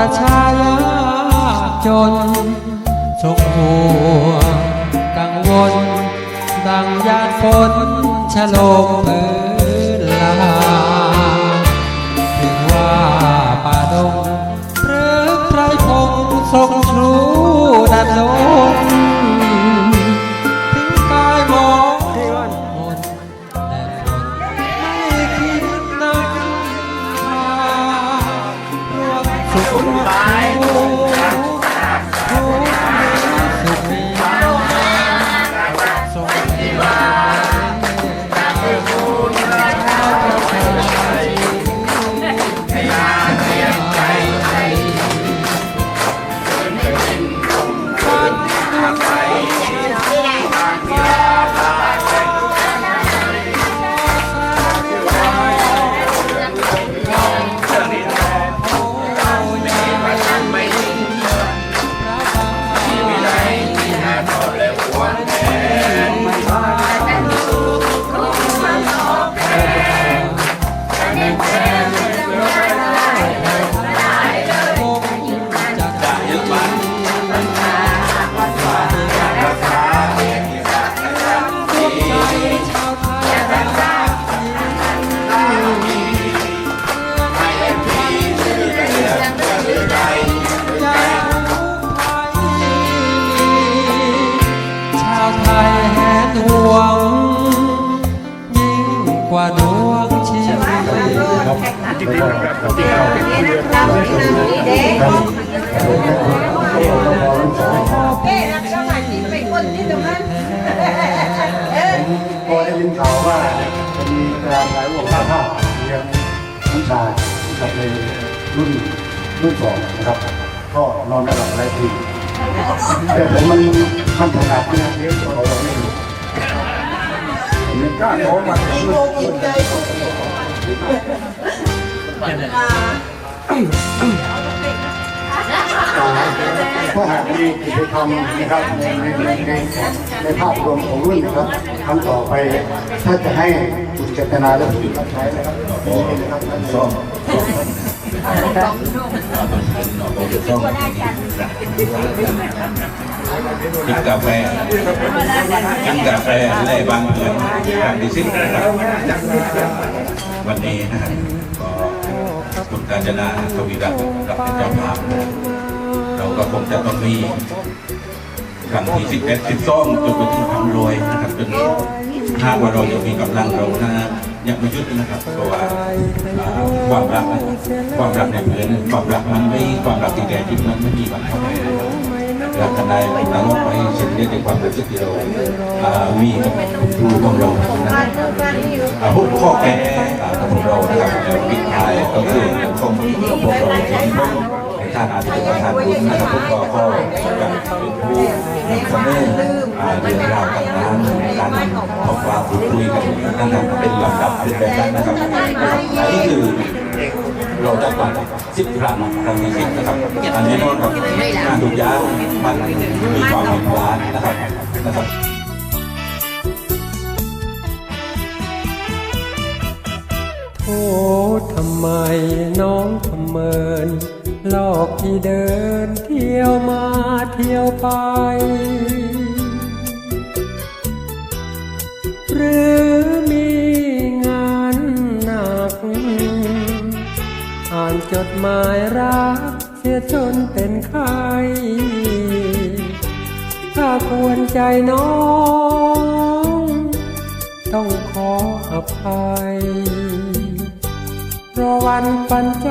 ประชายาจนทุงหัวกังวล ดังยาฝนชะโลมเอ่ย พอได้ยินข่าวว่าจะมีการขายหัวข้าวข้าวเลี้ยงน้ำชากับในรุ่นรุ่นสองนะครับ ก็นอนไม่หลับหลายทีแต่ผมมันมันถนัดนะเลี้ยงตัวเราไม่รู้ผมไม่กล้าโน้มมัน ถ้าหากมีกิจกรรมนะครับในในในในในภาพรวมของรุ่นนะครับครั้งต่อไปถ้าจะให้จุดเจตนาและผู้รับใช้นะครับนี่นะครับท่านสองกินกาแฟกินกาแฟแล่บางเกินทางดิซินะครับวันนี้นะฮะก็ คุณกาญจนาทวีรัตน์กับเป็นเจ้าภาพเราก็คงจะต้องมีครั้งที่สิบเอ็ดสิบสองจนไปถึงคำรวยนะครับจนถ้าว่าเรายังมีกำลังเรานะยังไม่ยุดนะครับเพราะว่าความรักนะความรักในเมือนความรักมันไม่ความรักที่แท้จริงมันไม่มีวันหายไรนะครับ รักกันได้เราไปเช่นเดียวกับความรู้สึกที่เรามีกับครูของเรานะครับพวกข้อแก้อ่ของเรานะครับวิท้าก็คือของพวกเราที่ในฐานะที่เป็นประธานบุญนะครับพวกเราก็จะเป็นผู้นำเสนอเรื่องราวต่างๆในการบอกว่าคุยกันนั่นนะเป็นลำดับเป็นแบบนั้นนะครับนนี้คือ เราจะปัดสิบครั้งครั้งนี้สิบนะครับอันนี้นอนกับงานทุกย่ามันมีความเป็นร้านนะครับนะครับโทษทำไมน้องทำเมินหลอกที่เดินเที่ยวมาเที่ยวไป หรือ อ่านจดหมายรัก เสียจนเป็นไข้ถ้าควรใจน้อง ต้องขออภัย เพราะวันปันใจ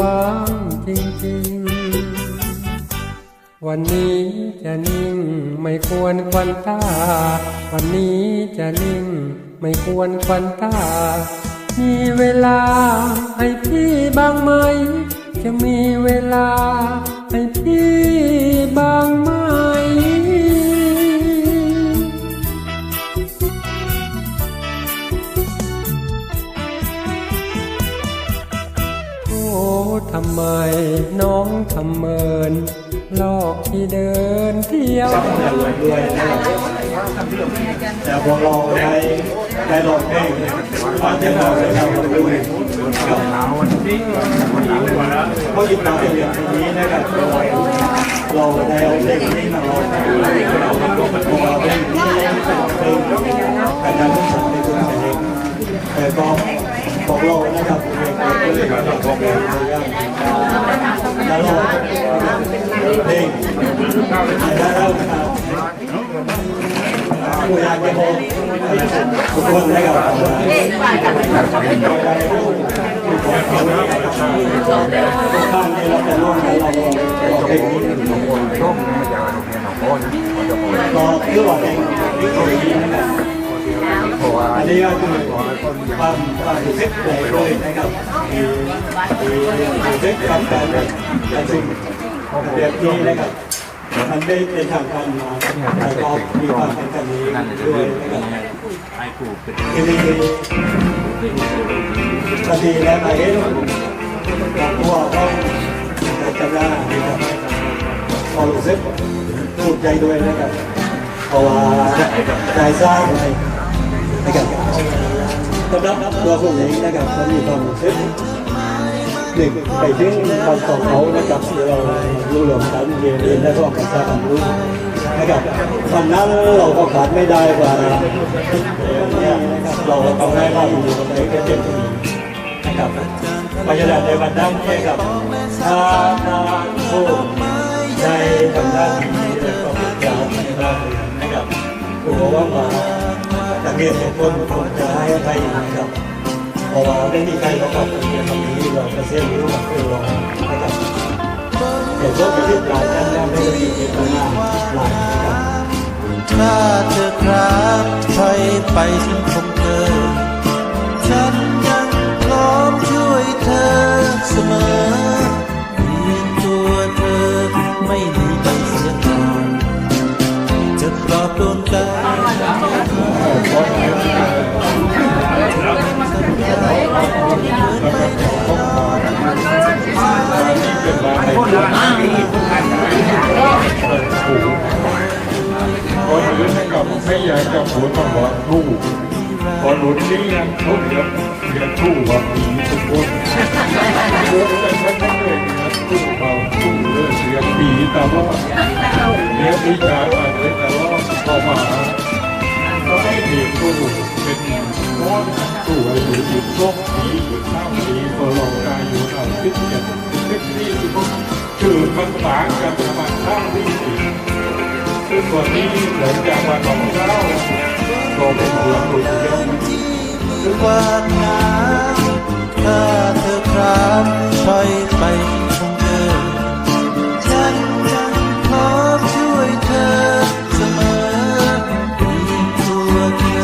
วางจริงๆ วันนี้จะนิ่งไม่ควรควันตา วันนี้จะนิ่งไม่ควรควันตา มีเวลาให้พี่บ้างไหม จะมีเวลาให้พี่บ้างไหม โอ้ทำไมน้องทำเมินลอกที่เดินเที่ยว แต่พวกเราได้ได้ลองเพลงฟังเพลงเราเลยครับด้วยหนาววันนี้วันหนาวเลยวันแล้เพราะยิบหนาวเปลี่ยนตรงนี้นะครับเราได้เอาเพลงนี้มาร้องเราเอาเพลงนี้เป็นเพลงการการทุกสันในตัวเองแต่ก็ของเรานะครับเพลงเพลงของเพลงแล้วเราเพลงแล้วเราผู้อยากจะบอกทุกคนนะครับข้างนี้เราจะร่วมกันเราเพลงนี้ก็คือว่าเพลงที่เขาดีนะครับ อันนี้ก็คือความความรู้สึกเลยเลยนะครับมีมีรู้สึกกับการประชุมเรียบนี้นะครับ มันได้เป็นทางการมาแต่ก็มีความเป็นกันนี้ด้วยนะครับคือมีสติและมาเห็นกับตัวต้องจำได้นะครับพอรู้สึกภูมิใจด้วยนะครับเพราะว่าได้สร้างอะไรนะครับสำหรับตัวผมเองนะครับผมมีความรู้สึก หนึ่งไปถึงความของเขานะครับเรารู้รวมกันเรียนเรียนและก็ประชาสัมพันธ์นะครับวันนั้นเราก็ขาดไม่ได้กว่าเนี่ยนะครับเราต้องให้ความรู้กับในแค่เต็มที่นะครับบรรยากาศในวันนั้นเนี่ยครับถ้าถ้าผู้ในทำหน้าที่และก็เป็นเจ้าในบ้านเรือนนะครับผู้ว่ามาจากเรียนทุกคนผมจะให้อภันะครับ เพราะว่าไม่มีใครมาบอกในคำนี้เราจะเสียรู้กับคือเรานะครับแต่ก็เป็นที่หลายท่านแล้วไม่ได้ยินมาหลายนะครับถ้าเธอครับใครไปสังคม ไม่อยากจะพูดมาบอกทู่คนหลุดเลี้ยงทุกเดือนเรียนทู่ว่ามีทุกคนเดือนแต่ฉันไม่เคยเรียนทู่ว่าทู่เรื่องเรียนปีตลอดเรียนวิชา ซึ่วันนี้หลังจากวันของเราก็เป็นเรื่องหลุดเยอะวานหนาวถ้าเธอครับใครไปคงเธอฉันยังพร้อมช่วยเธอเสมอยืนตัวเธอ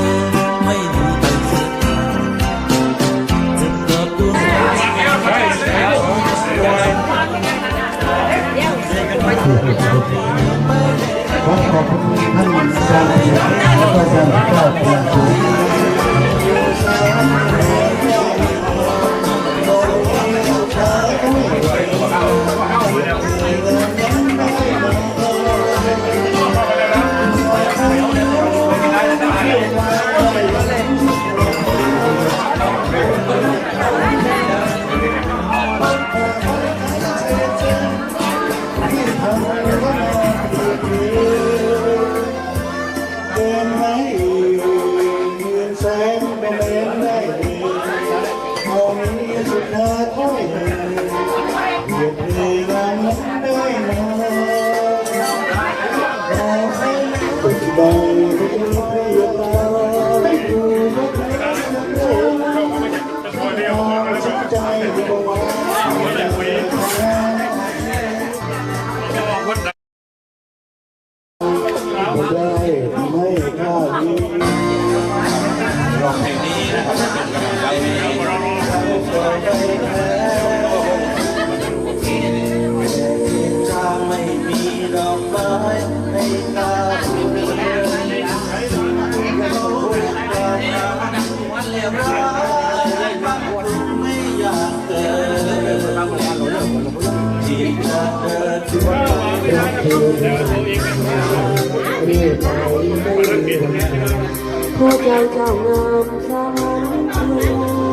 ไม่หนีไปสียก่อนจะกลับดวงใจขอขอบคุณท่า พระเจ้าเจ้างามสามเมื